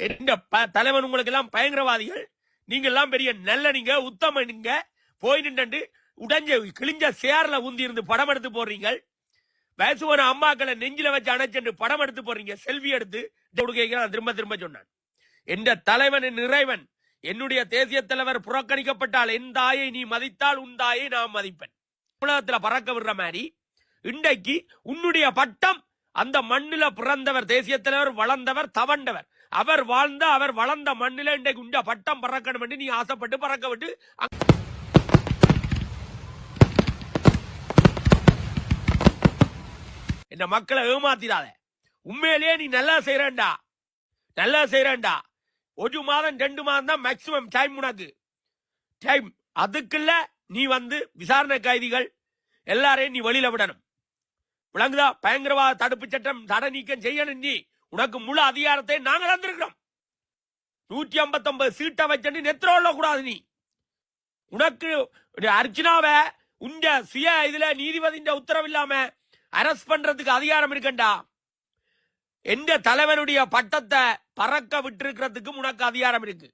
எந்த ப- தலைவன் உங்களுக்கு எல்லாம் பயங்கரவாதிகள். நீங்க எல்லாம் பெரிய நல்ல நீங்க உத்தம நீங்க போய் நின்று உடைஞ்ச கிழிஞ்ச சேர்ல ஊந்தி இருந்து படம் எடுத்து போடுறீங்க வயசுவன அம்மாக்களை நெஞ்சில வச்சு அணைச்சென்று படம் எடுத்து போறீங்க செல்வி எடுத்து நான் திரும்ப திரும்ப சொன்னான். எந்த தலைவன் நிறைவன் என்னுடைய தேசிய தலைவர் புறக்கணிக்கப்பட்டால் என் தாயை நீ மதித்தால் உன் தாயை நான் மதிப்பேன். உலகத்துல பறக்க விடுற மாதிரி இன்றைக்கு உன்னுடைய பட்டம் அந்த மண்ணில பிறந்தவர் தேசிய தலைவர் வளர்ந்தவர் தவண்டவர் அவர் வாழ்ந்த அவர் வளர்ந்த மண்ணில இன்றைக்கு உண்ட? பட்டம் பறக்கணும் என்று நீ ஆசைப்பட்டு பறக்க விட்டு இந்த மக்களை ஏமாத்திடாத. உண்மையிலேயே நீ நல்லா செய்யறேன்டா நல்லா செய்யறேன்டா ஒரு மாதம் ரெண்டு மாதம் தான் மேக்சிமம் டைம் உனக்கு. டைம் அதுக்குள்ள நீ வந்து விசாரணை கைதிகள் எல்லாரையும் நீ வெளியில விடணும். விளங்குதா? பயங்கரவாத தடுப்பு சட்டம் தடை நீக்கம் செய்யணும் நீ. உனக்கு முழு அதிகாரத்தை நாங்கள் தந்திருக்கிறோம். நூற்றி ஐம்பத்தொன்பது சீட்டை வச்சு நெத்திரோல கூடாது நீ. உனக்கு அர்ஜுனாவை உண்ட சுய இதுல நீதிபதியின் உத்தரவு இல்லாம அரெஸ்ட் பண்றதுக்கு அதிகாரம் இருக்கண்டா? எந்த தலைவனுடைய பட்டத்தை பறக்க விட்டிருக்கிறதுக்கும் உனக்கு அதிகாரம் இருக்கு.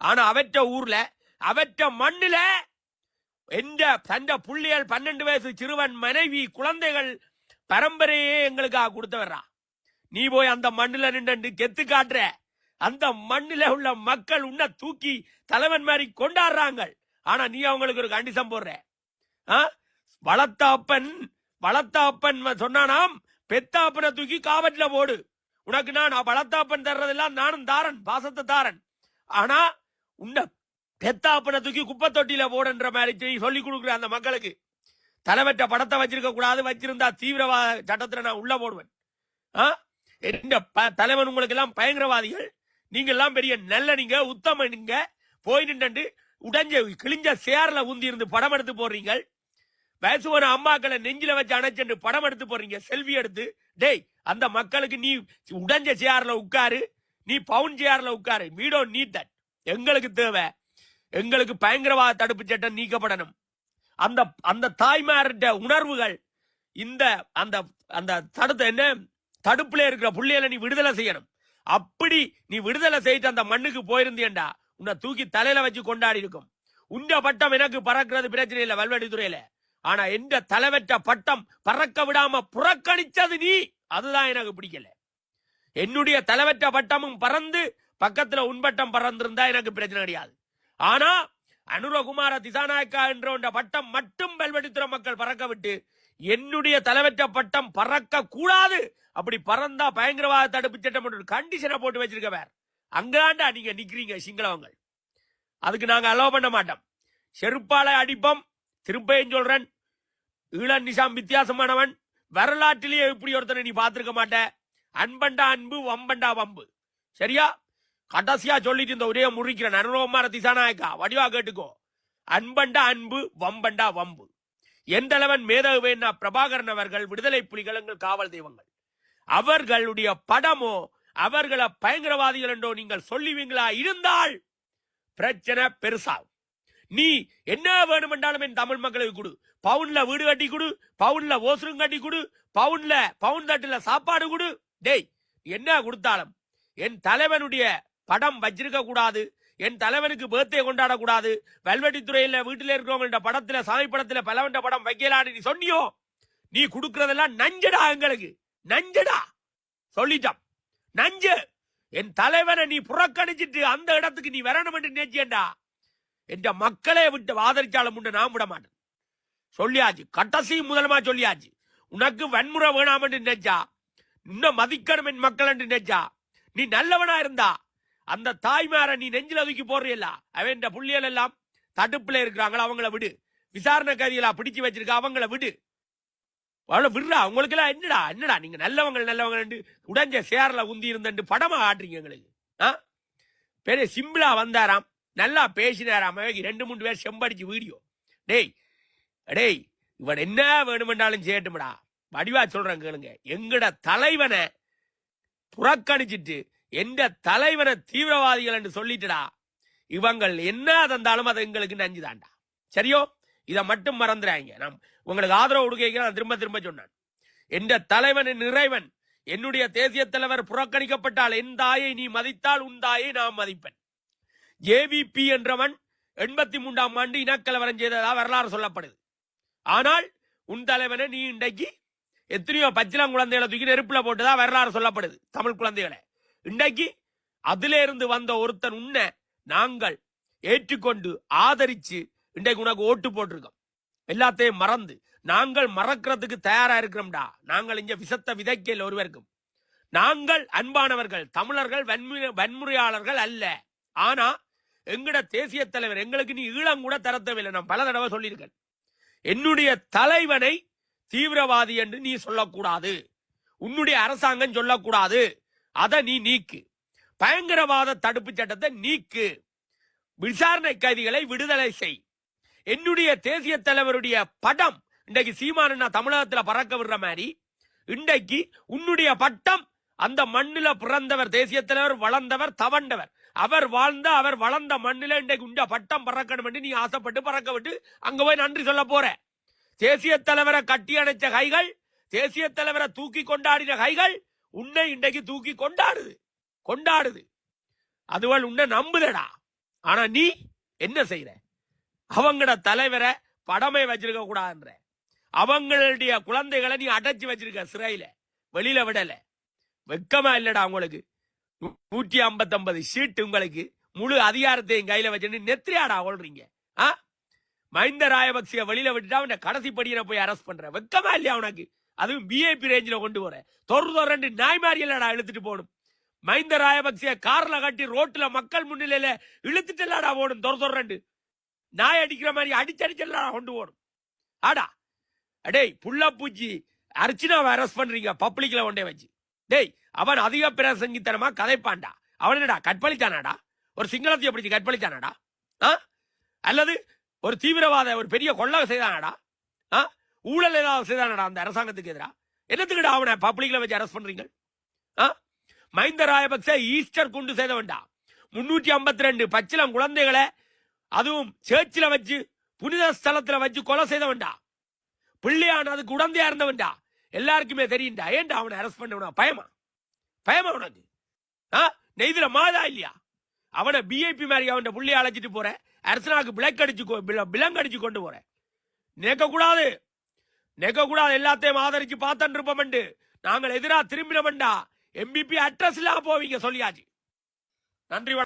ஆனா அவற்ற ஊர்ல அவற்ற மண்ணில எந்த தந்த புள்ளியல் பன்னெண்டு வயசு சிறுவன் மனைவி குழந்தைகள் பரம்பரையே எங்களுக்காக கொடுத்தவர்றா. நீ போய் அந்த மண்ணுல நின்று கெத்து காட்டுற. அந்த மண்ணில் உள்ள மக்கள் உன்னை தூக்கி தலைவன் மாதிரி கொண்டாடுறாங்க ஆனா நீ அவங்களுக்கு ஒரு கண்டிசம் போடுற. ஆ? வளர்த்த அப்பன் வளர்த்த அப்பன் சொன்னானாம் பெத்த அப்பனை தூக்கி காவட்ல போடு. உனக்கு நான் வளர்த்த அப்பன் தர்றதெல்லாம் நானும் தாரன் பாசத்தை தாரன். ஆனா உன்னை பெத்த அப்பனை தூக்கி குப்பை தொட்டியில போடுன்ற மாதிரி சொல்லி கொடுக்குற அந்த மக்களுக்கு. தலைவற்ற படத்தை வச்சிருக்க கூடாது வச்சிருந்தா தீவிரவாத சட்டத்துல நான் உள்ள போடுவேன். ஆ? எந்த ப- தலைவன் உங்களுக்கு எல்லாம் பயங்கரவாதிகள்? நீங்க எல்லாம் பெரிய நல்ல நீங்க உத்தம நீங்க போய் நின்று உடஞ்ச கிழிஞ்ச சேர்ல ஊந்தி இருந்து படம் எடுத்து போடுறீங்க வயசுவன அம்மாக்களை நெஞ்சில வச்சு அணைச்சென்று படம் எடுத்து போடுறீங்க செல்வி எடுத்து. டேய் அந்த மக்களுக்கு நீ உடஞ்ச சேர்ல உட்காரு. நீ பவுன் சேர்ல உட்காரு. வீடோ நீட்டட் எங்களுக்கு தேவை. எங்களுக்கு பயங்கரவாத தடுப்பு சட்டம் நீக்கப்படணும். அந்த அந்த தாய்மார்கிட்ட உணர்வுகள் இந்த அந்த அந்த தடுத்த என்ன? தடுப்புல இருக்கிற புள்ளையில நீ விடுதலை செய்யணும். அப்படி நீ விடுதலை செய்யிட்டு அந்த மண்ணுக்கு போயிருந்தியண்டா உன்னை தூக்கி தலையில வச்சு கொண்டாடி இருக்கும். உண்ட பட்டம் எனக்கு பறக்கிறது பிரச்சனை இல்லை வல்வடி துறையில ஆனா எந்த தலைவற்ற பட்டம் பறக்க விடாம புறக்கணிச்சது நீ அதுதான் எனக்கு பிடிக்கல. என்னுடைய தலைவற்ற பட்டமும் பறந்து பக்கத்துல உன்பட்டம் பறந்திருந்தா எனக்கு பிரச்சனை கிடையாது. ஆனா அனுரகுமார திசாநாயக்கா என்ற பட்டம் மட்டும் வெல்வெடித்துறை மக்கள் பறக்க விட்டு என்னுடைய தலைவற்ற பட்டம் பறக்க கூடாது அப்படி பறந்தா பயங்கரவாத தடுப்பு சட்டம் ஒரு கண்டிஷனை போட்டு வச்சிருக்க வேற. அங்காண்டா நீங்க நிக்கிறீங்க சிங்களவங்க. அதுக்கு நாங்க அலோவ் பண்ண மாட்டோம். செருப்பால அடிப்போம். திருப்பையும் சொல்றேன்? ஈழன் நிசாம் வித்தியாசமானவன். வரலாற்றிலேயே இப்படி ஒருத்தனை நீ பார்த்திருக்க மாட்ட. அன்பண்டா அன்பு வம்பண்டா வம்பு. சரியா? கடைசியா சொல்லிட்டு இந்த ஒரே முறிக்கிறேன் அனுபவமான திசாநாயக்கா வடிவா கேட்டுக்கோ. அன்பண்டா அன்பு வம்பண்டா வம்பு. எந்தளவன் மேதகுவேன்னா பிரபாகரன் அவர்கள் விடுதலை புலிகள் எங்கள் காவல் தெய்வங்கள். அவர்களுடைய படமோ அவர்களை பயங்கரவாதிகள் என்றோ நீங்கள் சொல்லுவீங்களா? இருந்தால் பிரச்சனை பெருசாகும். நீ என்ன வேணுமென்றாலும் என் தமிழ் மக்களுக்கு கொடு. பவுன்ல வீடு கட்டி கொடு பவுன்ல ஓசரும் கட்டி கொடு பவுன்ல பவுன் தட்டுல சாப்பாடு கொடு. டேய் என்ன கொடுத்தாலும் என் தலைவனுடைய படம் வச்சிருக்க கூடாது. என் தலைவனுக்கு பேர்த்தே கொண்டாடக்கூடாது. கூடாது வீட்டில் வீட்டில இருக்கிறவங்கள்ட்ட படத்துல சாமி படத்துல பலவண்ட படம் வைக்கலான்னு நீ சொன்னியோ நீ கொடுக்கறதெல்லாம் நஞ்சடா எங்களுக்கு. நஞ்சடா. சொல்லிட்டான். நஞ்சு. என் தலைவனை நீ புறக்கணிச்சிட்டு அந்த இடத்துக்கு நீ வரணும் என்று நினைச்சேன்டா. என்ற மக்களை விட்டு ஆதரிச்சாலும் உண்டு நான் விட மாட்டேன். சொல்லியாச்சு. கட்டசி முதலமா சொல்லியாச்சு. உனக்கு வன்முறை வேணாம் என்று நினைச்சா. இன்னும் மதிக்கணும் என் மக்கள் என்று நினைச்சா. நீ நல்லவனா இருந்தா. அந்த தாய்மார நீ நெஞ்சில தூக்கி போடுறியல்ல? அவன் புள்ளியல் எல்லாம் தடுப்புல இருக்கிறாங்களா? அவங்கள விடு. விசாரணை கதிகளா பிடிச்சு வச்சிருக்க அவங்கள விடு. அவ்வளோ விடுறா. உங்களுக்கு எல்லாம் என்னடா? என்னடா? நீங்க நல்லவங்க நல்லவங்க உடைஞ்ச சேர்ல உந்தி இருந்தண்டு படமா ஆடுறீங்க எங்களுக்கு. ஆ? பெரிய சிம்பிளா வந்தாராம். நல்லா பேசினாராம். ரெண்டு மூணு பேர் செம்படிச்சு வீடியோ. டேய் டேய் இவன் என்ன வேணுமென்றாலும் செய்யட்டும்டா. வடிவா சொல்றேன் கேளுங்க. எங்கட தலைவனை புறக்கணிச்சிட்டு எந்த தலைவனை தீவிரவாதிகள் என்று சொல்லிட்டுடா இவங்கள் என்ன தந்தாலும் அது எங்களுக்கு நஞ்சுதான்டா சரியோ? இதை மட்டும் மறந்துடாங்க நான் உங்களுக்கு ஆதரவு கொடுக்க நான் திரும்ப திரும்ப சொன்னான். எந்த தலைவன் நிறைவன் என்னுடைய தேசிய தலைவர் புறக்கணிக்கப்பட்டால் என் தாயை நீ மதித்தால் உன் தாயை நான் மதிப்பேன். ஜேவிபி என்றவன் எண்பத்தி மூன்றாம் ஆண்டு இனக்கலவரம் செய்ததா வரலாறு சொல்லப்படுது. ஆனால் உன் தலைவனை நீ இன்றைக்கு எத்தனையோ பச்சிலம் குழந்தைகளை தூக்கி நெருப்புல போட்டுதான் வரலாறு சொல்லப்படுது தமிழ் குழந்தைகளை. இன்றைக்கு அதிலிருந்து வந்த ஒருத்தன் உன்னை நாங்கள் ஏற்றுக்கொண்டு ஆதரிச்சு இன்றைக்கு உனக்கு ஓட்டு போட்டிருக்கோம். எல்லாத்தையும் மறந்து நாங்கள் மறக்கிறதுக்கு தயாரா இருக்கிறோம்டா. நாங்கள் இங்க விசத்த விதைக்கல் ஒருவருக்கும். நாங்கள் அன்பானவர்கள் தமிழர்கள் வன்முறை வன்முறையாளர்கள் அல்ல. ஆனா எங்கட தேசிய தலைவர் எங்களுக்கு நீ ஈழம் கூட தரத்தவில்லை நான் பல தடவை சொல்லியிருக்கேன். என்னுடைய தலைவனை தீவிரவாதி என்று நீ சொல்லக்கூடாது. உன்னுடைய அரசாங்கம் சொல்லக்கூடாது. அதை நீ நீக்கு. பயங்கரவாத தடுப்பு சட்டத்தை நீக்கு. விசாரணை கைதிகளை விடுதலை செய். என்னுடைய தேசிய தலைவருடைய படம் இன்றைக்கு சீமானா தமிழகத்துல பறக்க விடுற மாதிரி இன்றைக்கு உன்னுடைய பட்டம் அந்த மண்ணில பிறந்தவர் தேசிய தலைவர் வளர்ந்தவர் தவண்டவர் அவர் வாழ்ந்த அவர் வளர்ந்த மண்ணில இன்றைக்கு உண்ட பட்டம் பறக்கணும் நீ ஆசைப்பட்டு பறக்க விட்டு அங்க போய் நன்றி சொல்ல போற. தேசிய தலைவரை கட்டி அணைச்ச கைகள் தேசிய தலைவரை தூக்கி கொண்டாடின கைகள் உன்னை இன்றைக்கு தூக்கி கொண்டாடுது. கொண்டாடுது. அதுவள் உன்னை நம்புதடா. ஆனா நீ என்ன செய்யற அவங்களோட தலைவரை படமே வச்சிருக்க கூடாதுன்ற. அவங்களுடைய குழந்தைகளை நீ அடைச்சு வச்சிருக்க சிறையில. வெளியில விடல. வெக்கமா இல்லடா உங்களுக்கு. நூ- நூற்றி ஐம்பத்தொன்பது சீட்டு உங்களுக்கு முழு அதிகாரத்தையும் கையில வச்சுன்னு நெத்திரியாடா ஓடுறீங்க. ஆ? மஹிந்த ராயபக்சிய வெளியில விட்டுட்டா அவனை கடைசி படியில போய் அரெஸ்ட் பண்ற. வெக்கமா இல்லையா உனக்கு? அதுவும் பிஏபி ரேஞ்சில் கொண்டு போறேன். தொறு ரெண்டு நாய் மாதிரி இல்லடா இழுத்துட்டு போகணும். மைந்த ராயபக்சிய கார்ல கட்டி ரோட்ல மக்கள் முன்னிலையில இழுத்துட்டுலடா போகணும் தொறு தொறு ரெண்டு. நாய் அடிக்கிற மாதிரி அடிச்சடிச்சல்லடா கொண்டு போகணும். ஆடா. அடேய் புள்ளப்பூச்சி அர்ச்சனாவை அரெஸ்ட் பண்றீங்க பப்ளிக்ல கொண்டே வச்சு. டேய் அவன் அதிக பிரசங்கித்தனமா கதைப்பான்டா. அவன் என்னடா கற்பழித்தானாடா ஒரு சிங்களத்தை பிடிச்சி கற்பழித்தானாடா ஆ? அல்லது ஒரு தீவிரவாத ஒரு பெரிய கொள்ளை செய்தானாடா? ஆ? ஊழல் ஏதாவது செய்தானடா அந்த அரசாங்கத்துக்கு எதிராக என்னத்துக்குடா அவனை பப்ளிக்ல வச்சு அரெஸ்ட் பண்றீங்க? ஆ? ராயபக்ச ஈஸ்டர் குண்டு செய்தவன்டா முன்னூற்றி ஐம்பத்தி ரெண்டு பச்சிலம் குழந்தைகளை அதுவும் சேர்ச்சில வச்சு புனித ஸ்தலத்துல வச்சு கொலை செய்தவன்டா. பிள்ளையான அதுக்கு உடந்தையா இருந்தவன்டா. எல்லாருக்குமே தெரியும்டா. ஏன்டா அவனை அரெஸ்ட் பண்ணவனா? பயமா? பயமா உனக்கு? ஆ? நெய்துல மாதா இல்லையா? அவனை பிஐபி மாதிரி அவன் பிள்ளையை அழைச்சிட்டு போற அரசனாக்கு பிளக் அடிச்சு கொ- அடிச்சு கொண்டு போற நினைக்க கூடாது நெக கூடாது எல்லாத்தையும் ஆதரிச்சு பார்த்துட்டு இருப்போம்ண்டு. நாங்கள் எதிரா திரும்பினோம்டா எம்பிபி அட்ரஸ் இல்லாம போவீங்க சொல்லியாச்சு. நன்றி வணக்கம்.